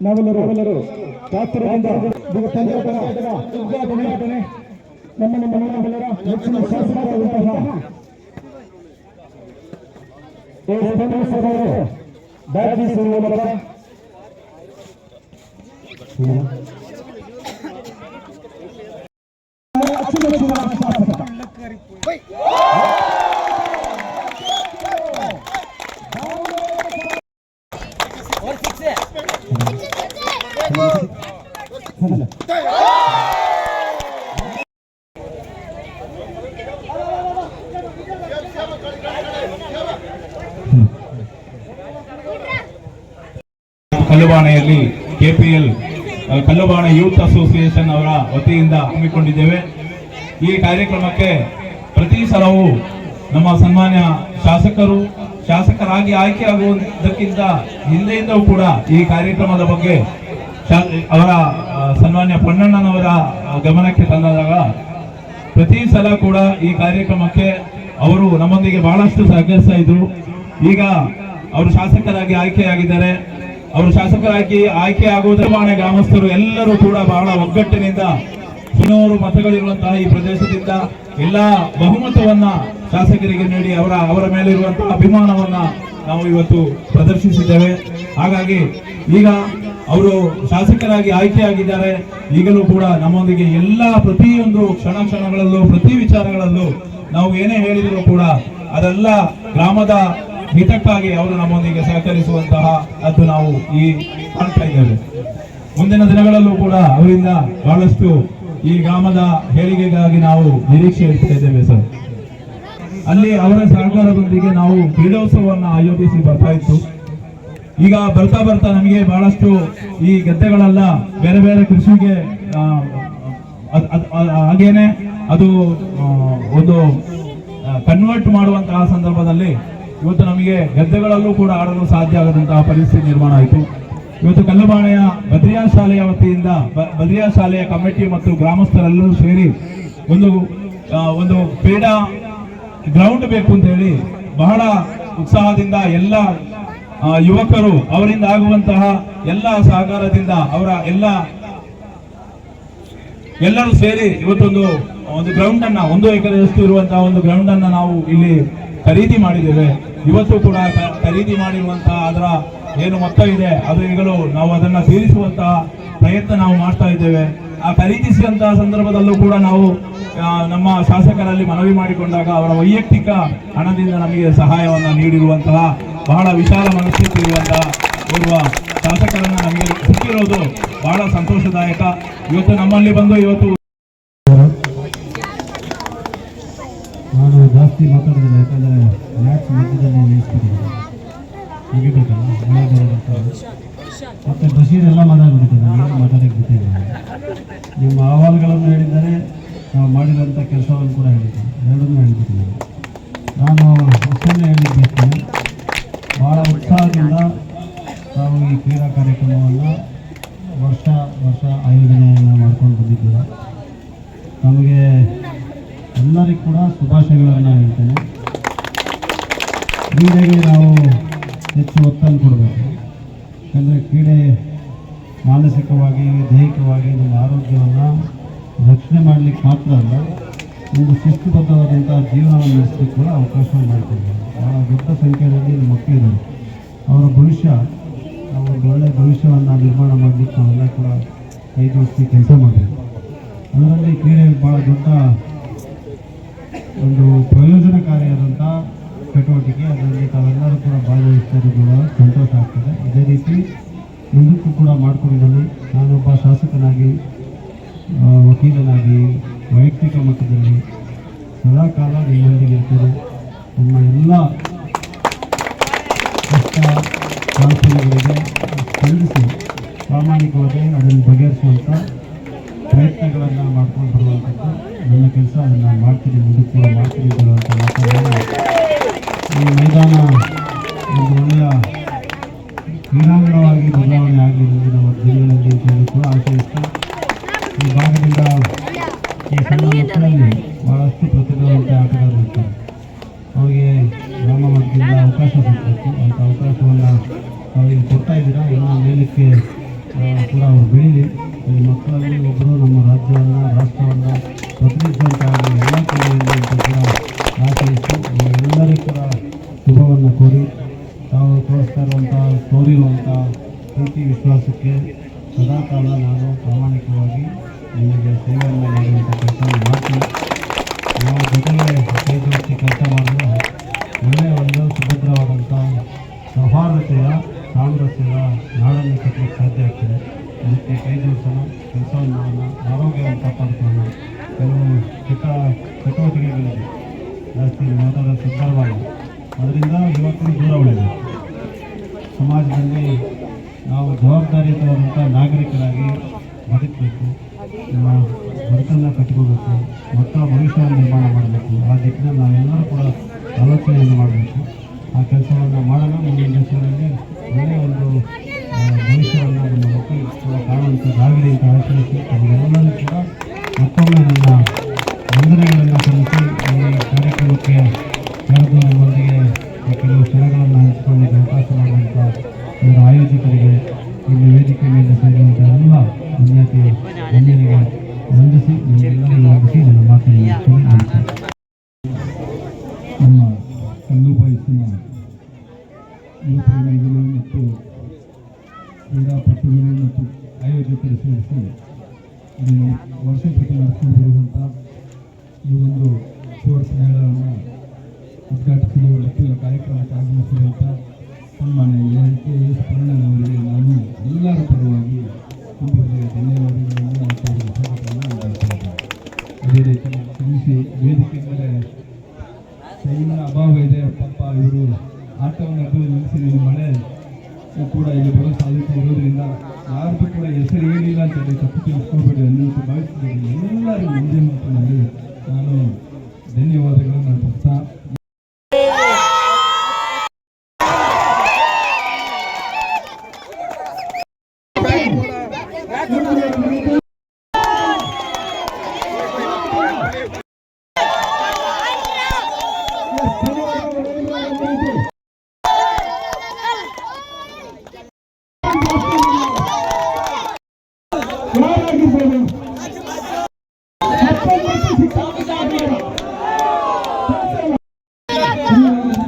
ನಾವೆಲ್ಲರೂ ನಾವೆಲ್ಲರೂ ಕಾತರದಿಂದ ಉದ್ಘಾಟನೆ ಉದ್ಘಾಟನೆ ನಮ್ಮ ನಮ್ಮ ನಮ್ಮೆಲ್ಲರ ನೆಚ್ಚಿನ ಶಾಸಕರಾದಂತಹ ಎ. ಶ್ರೀನಿವಾಸ ಅವರು ಬ್ಯಾಟರಿ ಮೂಲಕ ಅಚ್ಚುಮೆಚ್ಚಿನ ಶಾಸಕ ಕಲ್ಲುಬಾಣೆಯಲ್ಲಿ ಕೆಪಿಎಲ್ ಕಲ್ಲುಬಾಣ ಯೂತ್ ಅಸೋಸಿಯೇಷನ್ ಅವರ ವತಿಯಿಂದ ಹಮ್ಮಿಕೊಂಡಿದ್ದೇವೆ. ಈ ಕಾರ್ಯಕ್ರಮಕ್ಕೆ ಪ್ರತಿ ಸಲವೂ ನಮ್ಮ ಸನ್ಮಾನ್ಯ ಶಾಸಕರು, ಶಾಸಕರಾಗಿ ಆಯ್ಕೆಯಾಗುವುದಕ್ಕಿಂತ ಹಿಂದೆಯಿಂದಲೂ ಕೂಡ ಈ ಕಾರ್ಯಕ್ರಮದ ಬಗ್ಗೆ ಅವರ ಸನ್ಮಾನ್ಯ ಪೊನ್ನಣ್ಣನವರ ಗಮನಕ್ಕೆ ತಂದಾಗ ಪ್ರತಿ ಸಲ ಕೂಡ ಈ ಕಾರ್ಯಕ್ರಮಕ್ಕೆ ಅವರು ನಮ್ಮೊಂದಿಗೆ ಬಹಳಷ್ಟು ಸಹಕರಿಸ್ತಾ ಇದ್ರು. ಈಗ ಅವರು ಶಾಸಕರಾಗಿ ಆಯ್ಕೆಯಾಗಿದ್ದಾರೆ. ಅವರು ಶಾಸಕರಾಗಿ ಆಯ್ಕೆ ಆಗುವುದರ ಗ್ರಾಮಸ್ಥರು ಎಲ್ಲರೂ ಕೂಡ ಬಹಳ ಒಗ್ಗಟ್ಟಿನಿಂದ ಇನ್ನೂರು ಮತಗಳಿರುವಂತಹ ಈ ಪ್ರದೇಶದಿಂದ ಎಲ್ಲ ಬಹುಮತವನ್ನ ಶಾಸಕರಿಗೆ ನೀಡಿ ಅವರ ಅವರ ಮೇಲಿರುವಂತಹ ಅಭಿಮಾನವನ್ನ ನಾವು ಇವತ್ತು ಪ್ರದರ್ಶಿಸಿದ್ದೇವೆ. ಹಾಗಾಗಿ ಈಗ ಅವರು ಶಾಸಕರಾಗಿ ಆಯ್ಕೆಯಾಗಿದ್ದಾರೆ ಈಗಲೂ ಕೂಡ ನಮ್ಮೊಂದಿಗೆ ಎಲ್ಲ ಪ್ರತಿಯೊಂದು ಕ್ಷಣ ಕ್ಷಣಗಳಲ್ಲೂ, ಪ್ರತಿ ವಿಚಾರಗಳಲ್ಲೂ ನಾವು ಏನೇ ಹೇಳಿದರೂ ಕೂಡ ಅದೆಲ್ಲ ಗ್ರಾಮದ ಹಿತಕ್ಕಾಗಿ ಅವರು ನಮ್ಮೊಂದಿಗೆ ಸಹಕರಿಸುವಂತಹ ಅದು ನಾವು ಈ ಕಾಣ್ತಾ ಇದ್ದೇವೆ. ಮುಂದಿನ ದಿನಗಳಲ್ಲೂ ಕೂಡ ಅವರಿಂದ ಬಹಳಷ್ಟು ಈ ಗ್ರಾಮದ ಹೇಳಿಕೆಗಾಗಿ ನಾವು ನಿರೀಕ್ಷೆ ಇಡ್ತಾ ಇದ್ದೇವೆ, ಸರ್. ಅಲ್ಲಿ ಅವರ ಸಹಕಾರದೊಂದಿಗೆ ನಾವು ಕ್ರೀಡೋತ್ಸವವನ್ನು ಆಯೋಜಿಸಿ ಬರ್ತಾ ಇತ್ತು. ಈಗ ಬರ್ತಾ ಬರ್ತಾ ನಮಗೆ ಬಹಳಷ್ಟು ಈ ಗದ್ದೆಗಳೆಲ್ಲ ಬೇರೆ ಬೇರೆ ಕೃಷಿಗೆ ಹಾಗೇನೆ ಅದು ಒಂದು ಕನ್ವರ್ಟ್ ಮಾಡುವಂತಹ ಸಂದರ್ಭದಲ್ಲಿ ಇವತ್ತು ನಮಗೆ ಗದ್ದೆಗಳಲ್ಲೂ ಕೂಡ ಆಡಲು ಸಾಧ್ಯ ಆಗದಂತಹ ಪರಿಸ್ಥಿತಿ ನಿರ್ಮಾಣ ಆಯಿತು. ಇವತ್ತು ಕಲ್ಲುಬಾಣೆಯ ಬದ್ರಿಯಾ ಶಾಲೆಯ ವತಿಯಿಂದ ಬದ್ರಿಯಾ ಶಾಲೆಯ ಕಮಿಟಿ ಮತ್ತು ಗ್ರಾಮಸ್ಥರೆಲ್ಲರೂ ಸೇರಿ ಒಂದು ಒಂದು ಕ್ರೀಡಾ ಗ್ರೌಂಡ್ ಬೇಕು ಅಂತ ಹೇಳಿ ಬಹಳ ಉತ್ಸಾಹದಿಂದ ಎಲ್ಲ ಯುವಕರು ಅವರಿಂದ ಆಗುವಂತಹ ಎಲ್ಲ ಸಹಕಾರದಿಂದ ಅವರ ಎಲ್ಲ ಎಲ್ಲರೂ ಸೇರಿ ಇವತ್ತೊಂದು ಒಂದು ಗ್ರೌಂಡ್ ಅನ್ನ, ಒಂದು ಎಕರೆಯಷ್ಟು ಇರುವಂತಹ ಒಂದು ಗ್ರೌಂಡ್ ಅನ್ನ ನಾವು ಇಲ್ಲಿ ಖರೀದಿ ಮಾಡಿದ್ದೇವೆ. ಇವತ್ತು ಕೂಡ ಖರೀದಿ ಮಾಡಿರುವಂತಹ ಅದರ ಏನು ಮೊತ್ತ ಇದೆ, ಅದು ಈಗಲೂ ನಾವು ಅದನ್ನ ಸೇರಿಸುವಂತಹ ಪ್ರಯತ್ನ ನಾವು ಮಾಡ್ತಾ ಇದ್ದೇವೆ. ಆ ಖರೀದಿಸಿದಂತಹ ಸಂದರ್ಭದಲ್ಲೂ ಕೂಡ ನಾವು ನಮ್ಮ ಶಾಸಕರಲ್ಲಿ ಮನವಿ ಮಾಡಿಕೊಂಡಾಗ ಅವರ ವೈಯಕ್ತಿಕ ಹಣದಿಂದ ನಮಗೆ ಸಹಾಯವನ್ನ ನೀಡಿರುವಂತಹ ಬಹಳ ವಿಶಾಲ ಮನಸ್ಥಿತಿ ಇರುವಂತಹ ಓರ್ವ ಶಾಸಕರನ್ನ ನಮಗೆ ಸಿಕ್ಕಿರೋದು ಬಹಳ ಸಂತೋಷದಾಯಕ. ಇವತ್ತು ನಮ್ಮಲ್ಲಿ ಬಂದು ಇವತ್ತು ನಾನು ಜಾಸ್ತಿ ಮಾತಾಡೋದಿಲ್ಲ ಯಾಕಂದರೆ ಮ್ಯಾಚ್ ಮಧ್ಯದಲ್ಲಿ ನಿಲ್ಲಿಸ್ಬಿಟ್ಟಿದ್ದೀನಿ ಮುಗಿಬೇಕಲ್ಲ ಮತ್ತು ಬಶೀರ್ ಎಲ್ಲ ಮಾತಾಡ್ಬಿಟ್ಟಿದ್ದಾರೆ. ಏನು ಮಾತಾಡೋಕ್ಕೆ ಬಿಟ್ಟಿದ್ದೀನಿ. ನಿಮ್ಮ ಅಹವಾಲುಗಳನ್ನು ಹೇಳಿದ್ದಾರೆ. ನಾವು ಮಾಡಿರೋಂಥ ಕೆಲಸವನ್ನು ಕೂಡ ಹೇಳಿದ್ದೀನಿ ಎರಡನ್ನೂ ಹೇಳಿಬಿಟ್ಟಿದ್ದೀನಿ ನಾನು ಅಷ್ಟನ್ನೇ ಹೇಳಿದ್ದೇನೆ. ಭಾಳ ಉತ್ಸಾಹದಿಂದ ನಾವು ಈ ಕ್ರೀಡಾ ಕಾರ್ಯಕ್ರಮವನ್ನು ವರ್ಷ ವರ್ಷ ಆಯೋಜನೆಯನ್ನು ಮಾಡ್ಕೊಂಡು ಬಂದಿದ್ದೀವಿ. ನಮಗೆ ಎಲ್ಲರಿಗೂ ಕೂಡ ಶುಭಾಶಯಗಳನ್ನು ಹೇಳ್ತೇನೆ. ಕ್ರೀಡೆಗೆ ನಾವು ಹೆಚ್ಚು ಒತ್ತನ್ನು ಕೊಡಬೇಕು. ಯಾಕಂದರೆ ಕ್ರೀಡೆ ಮಾನಸಿಕವಾಗಿ, ದೈಹಿಕವಾಗಿ ನಮ್ಮ ಆರೋಗ್ಯವನ್ನು ರಕ್ಷಣೆ ಮಾಡಲಿಕ್ಕೆ ಮಾತ್ರ ಅಲ್ಲ, ಒಂದು ಶಿಸ್ತುಬದ್ಧವಾದಂಥ ಜೀವನವನ್ನು ನಡೆಸಲಿಕ್ಕೆ ಕೂಡ ಅವಕಾಶ ಮಾಡಿಕೊಡ್ಬೇಕು ಭಾಳ ದೊಡ್ಡ ಸಂಖ್ಯೆಯಲ್ಲಿ ನಮ್ಮ ಮಕ್ಕಳಿದ್ದಾರೆ ಅವರ ಭವಿಷ್ಯ ಅವರ ಒಳ್ಳೆಯ ಭವಿಷ್ಯವನ್ನು ನಿರ್ಮಾಣ ಮಾಡಲಿಕ್ಕೆ ನಾವೆಲ್ಲ ಕೂಡ ಕೈ ಜೋಡಿಸಿ ಕೆಲಸ ಮಾಡಬೇಕು. ಅದರಲ್ಲಿ ಕ್ರೀಡೆ ಭಾಳ ದೊಡ್ಡ ಒಂದು ಪ್ರಯೋಜನಕಾರಿಯಾದಂಥ ಚಟುವಟಿಕೆ, ಅದರಲ್ಲಿ ತಾವೆಲ್ಲರೂ ಕೂಡ ಭಾಗವಹಿಸ್ತಾ ಕೂಡ ಸಂತೋಷ ಆಗ್ತದೆ. ಇದೇ ರೀತಿ ಮುಂದಕ್ಕೂ ಕೂಡ ಮಾಡ್ಕೊಂಡು ಬನ್ನಿ ನಾನೊಬ್ಬ ಶಾಸಕನಾಗಿ ವಕೀಲನಾಗಿ, ವೈಯಕ್ತಿಕ ಮಟ್ಟದಲ್ಲಿ ಸದಾಕಾಲ ನಿಮ್ಮೊಂದಿಗೆ ಇರ್ತೇನೆ. ನಮ್ಮ ಎಲ್ಲ ಕಷ್ಟ ಪ್ರಾರ್ಥನೆಗಳಿಗೆ ಸ್ಪಂದಿಸಿ ಪ್ರಾಮಾಣಿಕವಾಗಿ ಅದನ್ನು ಬಗೆಹರಿಸುವಂಥ ಪ್ರಯತ್ನಗಳನ್ನು ಮಾಡ್ಕೊಂಡು ಬರುವಂಥದ್ದು ನನ್ನ ಕೆಲಸ ಅದನ್ನು ನಾನು ಮಾಡ್ತೀನಿ ಮುಂದಕ್ಕೆ ಕೂಡ ಮಾಡ್ತೀನಿ ಅಂತ ಮಾತನಾಡಿ ಈ ಮೈದಾನ ಒಂದು ಒಳ್ಳೆಯ ಕ್ರೀಡಾಂಗಣವಾಗಿ ಬದಲಾವಣೆ ಆಗಲಿ ಮುಂದಿನ ದಿನಗಳಲ್ಲಿ ಅಂತೇಳಿ ಕೂಡ ಆಶಯಿಸ್ತಾ ಈ ಭಾಗದಿಂದ ಈ ಸಣ್ಣ ಮಕ್ಕಳಲ್ಲಿ ಭಾಳಷ್ಟು ಪ್ರತಿಭಾವಂತ ಆಟಗಾರರು ಇರ್ತಾರೆ. ಅವರಿಗೆ ಗ್ರಾಮ ಮಟ್ಟದಿಂದ ಅವಕಾಶ ಸಿಗಬೇಕು ಅಂಥ ಅವಕಾಶವನ್ನು ಅವರಿಗೆ ಕೊಡ್ತಾ ಇದ್ದೀರಾ? ಇನ್ನೂ ಮೇಲಕ್ಕೆ ಕೂಡ ಅವರು ಬೆಳೀಲಿ. ಈ ಮಕ್ಕಳಲ್ಲಿ ಒಬ್ಬರು ನಮ್ಮ ರಾಜ್ಯವನ್ನು, ರಾಷ್ಟ್ರವನ್ನು ಪ್ರತಿನಿಧಿಸುವಂತಾಗಲಿ ಎಲ್ಲ ಕಡೆಯಲ್ಲಿ ಅಂತ ಕೂಡ ಆಶಯಿಸಿ ಎಲ್ಲರೂ ಕೂಡ ಶುಭವನ್ನು ಕೋರಿ, ತಾವು ತೋರಿಸ್ತಾ ಇರುವಂಥ ತೋರಿರುವಂಥ ಪ್ರೀತಿ, ವಿಶ್ವಾಸಕ್ಕೆ ಸದಾಕಾಲ ನಾನು ಪ್ರಾಮಾಣಿಕವಾಗಿ ನಿಮಗೆ ಸೇವೆಯನ್ನು ಮಾಡುವಂಥ ಕೆಲಸ ಮಾಡ್ತೀನಿ. ನಾವು ಜೊತೆಗೆ ಕೈ ಜೋಡಿಸಿ ಕೆಲಸ ಮಾಡಲು ಒಳ್ಳೆಯ ಒಂದು ಸುಭದ್ರವಾದಂಥ ಸೌಹಾರ್ದತೆಯ ಸಾಮರಸ್ಯದ ನಾಡನ್ನು ಕಟ್ಟಲಿಕ್ಕೆ ಸಾಧ್ಯ ಆಗ್ತದೆ. ಅದಕ್ಕೆ ಕೈ ಜೋಡಿಸೋಣ ಕೆಲಸವನ್ನು ಮಾಡೋಣ ಆರೋಗ್ಯವನ್ನು ಕಾಪಾಡಿಕೊಳ್ಳೋಣ ಕೆಲವು ಕೆಟ್ಟ ಚಟುವಟಿಕೆಗಳಿದೆ ಜಾಸ್ತಿ ಮಾತಾಡೋದು ಸುಂದರವಾಗಿ ಅದರಿಂದ ಯುವಕರು ದೂರ ಉಳಿಬೇಕು ಸಮಾಜದಲ್ಲಿ ನಾವು ಜವಾಬ್ದಾರಿಯುತವಾದಂಥ ನಾಗರಿಕರಾಗಿ ಬದುಕಬೇಕು ನಮ್ಮ ಬದುಕನ್ನು ಕಟ್ಟಿಕೊಳ್ಬೇಕು ಮಕ್ಕಳ ಭವಿಷ್ಯವನ್ನು ನಿರ್ಮಾಣ ಮಾಡಬೇಕು ಆ ದಿಕ್ಕಿನಲ್ಲಿ ನಾವೆಲ್ಲರೂ ಕೂಡ ಆಲೋಚನೆಯನ್ನು ಮಾಡಬೇಕು. ಆ ಕೆಲಸವನ್ನು ಮಾಡೋಣ ಮುಂದಿನ ದಿವಸಗಳಲ್ಲಿ ಒಳ್ಳೆಯ ಒಂದು ಆ, ಭವಿಷ್ಯವನ್ನು ನಮ್ಮ ಮಕ್ಕಳಿಗೆ ಕೂಡ ಕಾಣುವಂಥದ್ದಾಗಲಿ ಅಂತ ಆಶಯಿಸಿ ತಮಗೆಲ್ಲರೂ ಕೂಡ ಮತ್ತೊಮ್ಮೆ ನನ್ನ ವಂದನೆಗಳನ್ನು ಸಲ್ಲಿಸಿ ಈ ಕಾರ್ಯಕ್ರಮಕ್ಕೆ ಕರೆದು ನಿಮ್ಮೊಂದಿಗೆ ಈ ಕೆಲವು ಕ್ಷಣಗಳನ್ನು ಹಂಚಿಕೊಳ್ಳಿಕ್ಕೆ ಅವಕಾಶ ಮಾಡುವಂಥ ಇವರ ಆಯೋಜಕರಿಗೆ ಇಲ್ಲಿ ವೇದಿಕೆ ಮೇಲೆ ಸೇರಿರುವಂಥ ಎಲ್ಲ ಅನ್ಯತೆ ಗಣ್ಯರಿಗೆ ವಂದಿಸಿ ನಿಮಗೆಲ್ಲರಿಗೂ ವಂದಿಸಿ ನನ್ನ ಮಾತನ್ನು ಮುಗಿಸ್ತೇನೆ. ನಮಸ್ಕಾರ ನಮ್ಮ ಕಲ್ಲು ವಯಸ್ಸಿನ ಯುವ ಪ್ರೇಮಿಗಳು ಮತ್ತು ಕ್ರೀಡಾಪಟುಗಳು ಮತ್ತು ಆಯೋಜಕರು ಸೇರಿಸಿ ಇದು ವರ್ಷ ಪ್ರತಿ ನಡೆಸಿಕೊಂಡು ಬರುವಂಥ ಕೂಡ ಇಲ್ಲಿ ಬರೋ ಸಾಧ್ಯತೆ ಇರೋದ್ರಿಂದ ಯಾರಿಗೂ ಕೂಡ ಹೆಸರು ಏನಿಲ್ಲ ಅಂತ ಹೇಳಿ ತಪ್ಪು ತಿಳಿಸ್ಕೊಳ್ಬೇಡಿ ಅನ್ನೋದು ಭಾವಿಸ್ತಿದ್ದೀನಿ. ಎಲ್ಲರಿಗೂ ಮುಂದೆ ಮಾತನಾಡಿ ನಾನು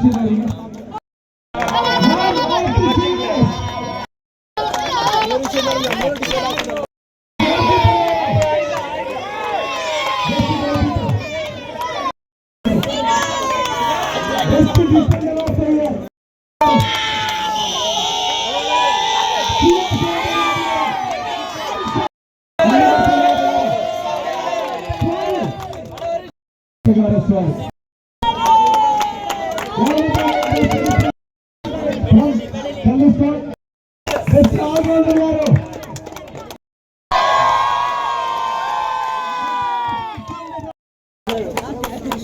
অংশীদারি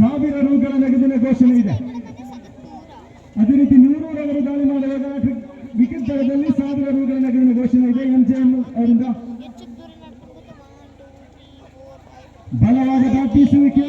ಸಾವಿರ ರೂಗಳ ನಗದಿನ ಘೋಷಣೆ ಇದೆ. ಅದೇ ರೀತಿ ನೂರು ರವರು ದಾಳಿ ಮಾಡುವಾಗ ವಿಕೆಟ್ ದರದಲ್ಲಿ ಸಾವಿರ ರೂಗಳ ನಗದಿನ ಘೋಷಣೆ ಇದೆ. ಎಂಜಿಎಂ ಅವರಿಂದ. ಬಲವಾದ ದಾಟಿಸುವಿಕೆ